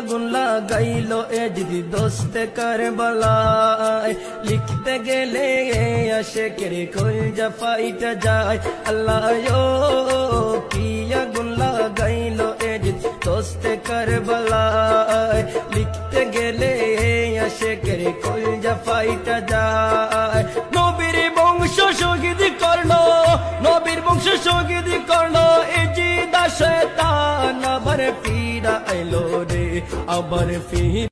আগুন লাগাইল এ যদি দোস্তে কারবালায় লিখতে গেলে আসে কেরে কল জাফাইটা যায় আল্লাহ কি আগুন লাগাইল এ যদি দোস্তে কারবালায় লিখতে গেলে আসে কেরে কল জাফাইটা যায় নবীর বংশ শহীদ করল নবীর বংশ শহীদ করল আবার ফিরা এলো রে আবার ফির